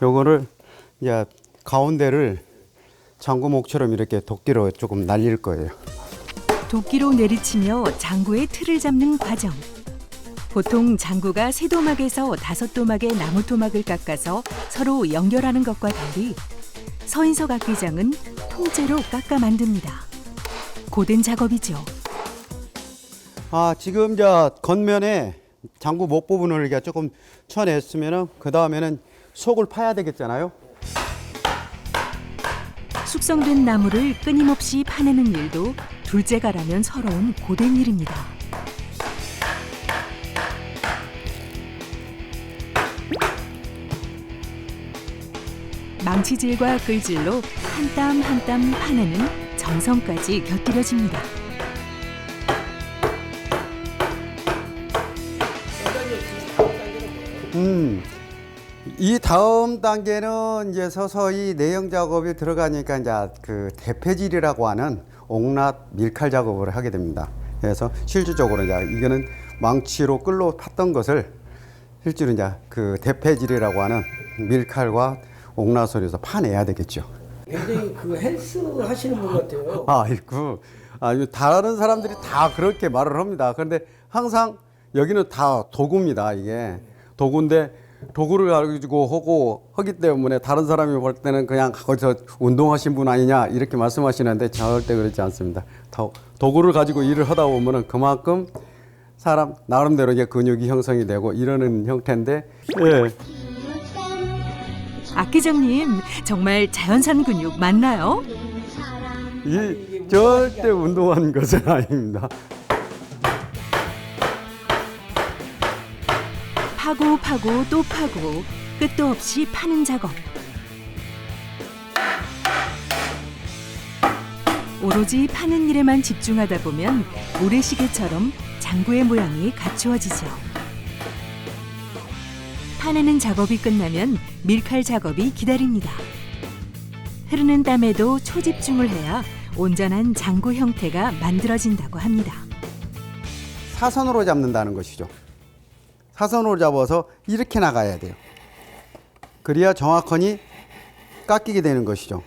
요거를 이제 가운데를 장구목처럼 이렇게 도끼로 조금 날릴 거예요. 도끼로 내리치며 장구의 틀을 잡는 과정. 보통 장구가 세 도막에서 다섯 도막의 나무 토막을 깎아서 서로 연결하는 것과 달리 서인석 악기장은 통째로 깎아 만듭니다. 고된 작업이죠. 아, 지금 저 겉면에 장구 목 부분을 이렇게 조금 쳐냈으면은 그 다음에는 속을 파야 되겠잖아요. 숙성된 나무를 끊임없이 파내는 일도 둘째가라면 서러운 고된 일입니다. 망치질과 끌질로 한 땀 한 땀 파내는 정성까지 곁들여집니다. 음. 이 다음 단계는 이제 서서히 내형 작업이 들어가니까 이제 그 대패질이라고 하는 옥랏 밀칼 작업을 하게 됩니다. 그래서 실질적으로 이제 이거는 망치로 끌로 팠던 것을 실제로 이제 그 대패질이라고 하는 밀칼과 해서 파내야 되겠죠. 굉장히 그 헬스 하시는 분 같아요. 아이고, 아유 다른 사람들이 다 그렇게 말을 합니다. 그런데 항상 여기는 다 도구입니다. 이게 도구인데 도구를 가지고 하고 하기 때문에 다른 사람이 볼 때는 그냥 거기서 운동하신 분 아니냐 이렇게 말씀하시는데 절대 그렇지 않습니다. 도, 도구를 가지고 일을 하다 보면은 그만큼 사람 나름대로 이제 근육이 형성이 되고 이러는 형태인데 예. 악기장님 정말 자연산 근육 맞나요? 이 절대 운동하는 것은 아닙니다. 파고 파고 또 파고 끝도 없이 파는 작업. 오로지 파는 일에만 집중하다 보면 모래시계처럼 장구의 모양이 갖추어지죠. 파내는 작업이 끝나면 밀칼 작업이 기다립니다. 흐르는 땀에도 초집중을 해야 온전한 장구 형태가 만들어진다고 합니다. 사선으로 잡는다는 것이죠. 사선으로 잡아서 이렇게 나가야 돼요. 그래야 정확하니 깎이게 되는 것이죠.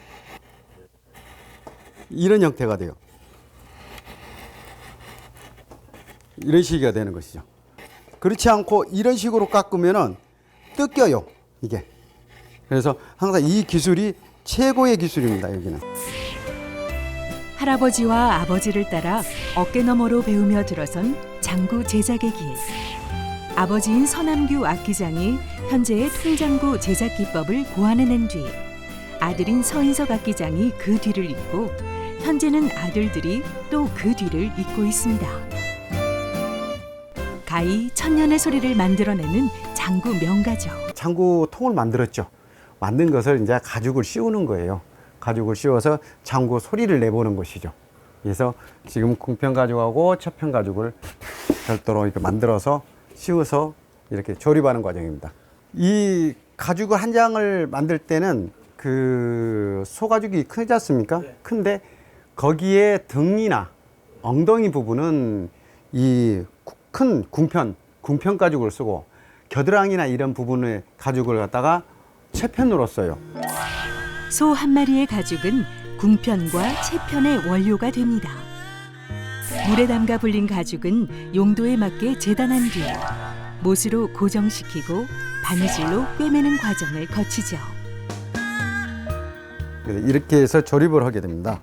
이런 형태가 돼요. 이런 식이 되는 것이죠. 그렇지 않고 이런 식으로 깎으면은 뜯겨요. 이게. 그래서 항상 이 기술이 최고의 기술입니다. 여기는. 할아버지와 아버지를 따라 어깨너머로 배우며 들어선 장구 제작의 길. 아버지인 서남규 악기장이 현재의 통장구 제작 기법을 고안해낸 뒤 아들인 서인석 악기장이 그 뒤를 잇고 현재는 아들들이 또 그 뒤를 잇고 있습니다. 가히 천년의 소리를 만들어내는 장구 명가죠. 장구 통을 만들었죠. 만든 것을 이제 가죽을 씌우는 거예요. 가죽을 씌워서 장구 소리를 내보는 것이죠. 그래서 지금 궁편 가죽하고 처편 가죽을 별도로 이렇게 만들어서 씌워서 이렇게 조립하는 과정입니다. 이 가죽을 한 장을 만들 때는 그 소가죽이 크지 않습니까? 큰데 거기에 등이나 엉덩이 부분은 이 큰 궁편, 궁편 가죽을 쓰고 겨드랑이나 이런 부분의 가죽을 갖다가 채편으로 써요. 소 한 마리의 가죽은 궁편과 채편의 원료가 됩니다. 물에 담가 불린 가죽은 용도에 맞게 재단한 뒤 못으로 고정시키고 바느질로 꿰매는 과정을 거치죠. 이렇게 해서 조립을 하게 됩니다.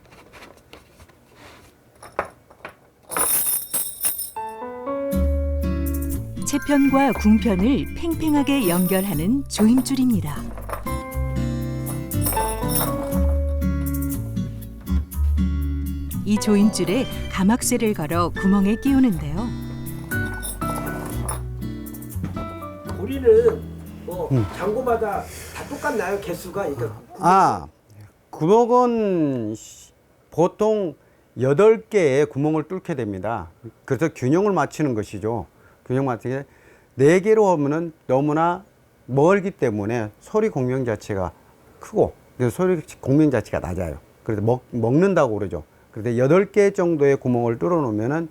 채편과 궁편을 팽팽하게 연결하는 조임줄입니다. 이 조임줄에 가막쇠를 걸어 구멍에 끼우는데요. 우리는 뭐 장고마다 다 똑같나요? 개수가 그러니까 아, 구멍은 시- 보통 여덟 개의 구멍을 뚫게 됩니다. 그래서 균형을 맞추는 것이죠. 균형 맞추게 네 개로 하면은 너무나 멀기 때문에 소리 공명 자체가 크고 그래서 소리 공명 자체가 낮아요. 그래서 먹, 먹는다고 그러죠. 그런데 여덟 개 정도의 구멍을 뚫어 놓으면은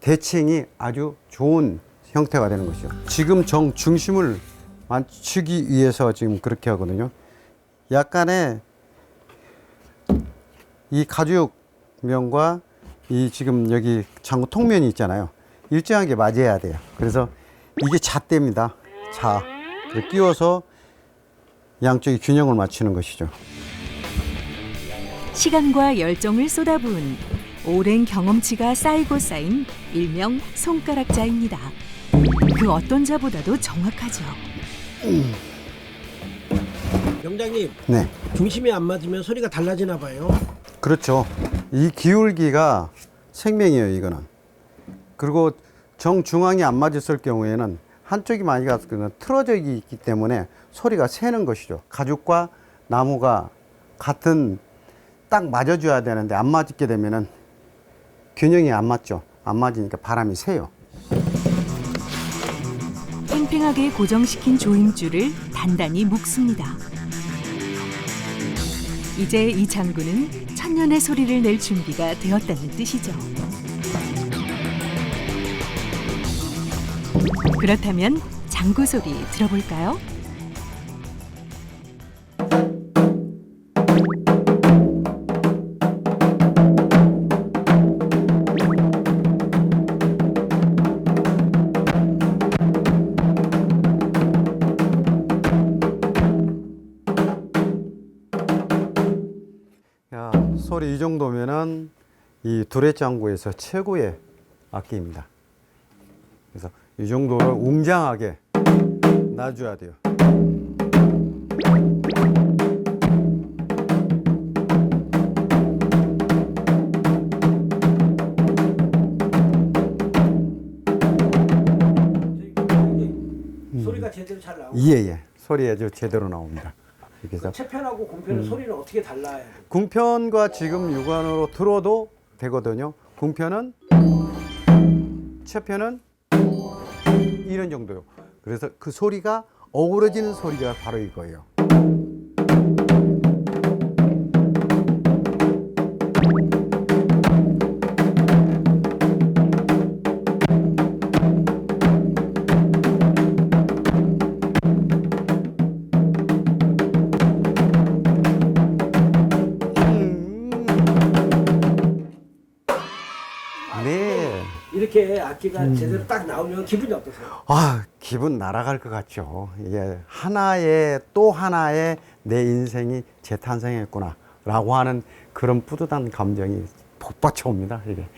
대칭이 아주 좋은 형태가 되는 것이죠. 지금 정 중심을 맞추기 위해서 지금 그렇게 하거든요. 약간의 이 가죽면과 이 지금 여기 장구 통면이 있잖아요. 일정하게 맞아야 돼요. 그래서 이게 잣대입니다. 자, 끼워서 양쪽이 균형을 맞추는 것이죠. 시간과 열정을 쏟아부은 오랜 경험치가 쌓이고 쌓인 일명 손가락자입니다. 그 어떤 자보다도 정확하죠. 명장님 네. 중심이 안 맞으면 소리가 달라지나 봐요. 그렇죠. 이 기울기가 생명이에요, 이거는. 그리고 정중앙이 안 맞았을 경우에는 한쪽이 많이 갔으면 틀어져 있기 때문에 소리가 새는 것이죠. 가죽과 나무가 같은 딱 맞아줘야 되는데 안 맞게 되면은 균형이 안 맞죠. 안 맞으니까 바람이 새요. 팽팽하게 고정시킨 조임줄을 단단히 묶습니다. 이제 이 장구는 천년의 소리를 낼 준비가 되었다는 뜻이죠. 그렇다면 장구 소리 들어볼까요? 이 정도면은 이 두레장구에서 최고의 악기입니다. 그래서 이 정도를 웅장하게 놔줘야 돼요. 소리가 제대로 잘 나오고 예, 예. 소리 아주 제대로 나옵니다. 이렇게 해서 채편하고 공편의 소리는 어떻게 달라야 돼? 궁편과 지금 육안으로 들어도 되거든요. 궁편은 채편은 이런 정도요. 그래서 그 소리가 어우러지는 소리가 바로 이거예요. 이렇게 악기가 음. 제대로 딱 나오면 기분이 어떠세요? 아, 기분 날아갈 것 같죠. 이게 하나의 또 하나의 내 인생이 재탄생했구나. 라고 하는 그런 뿌듯한 감정이 복받쳐 옵니다. 이게.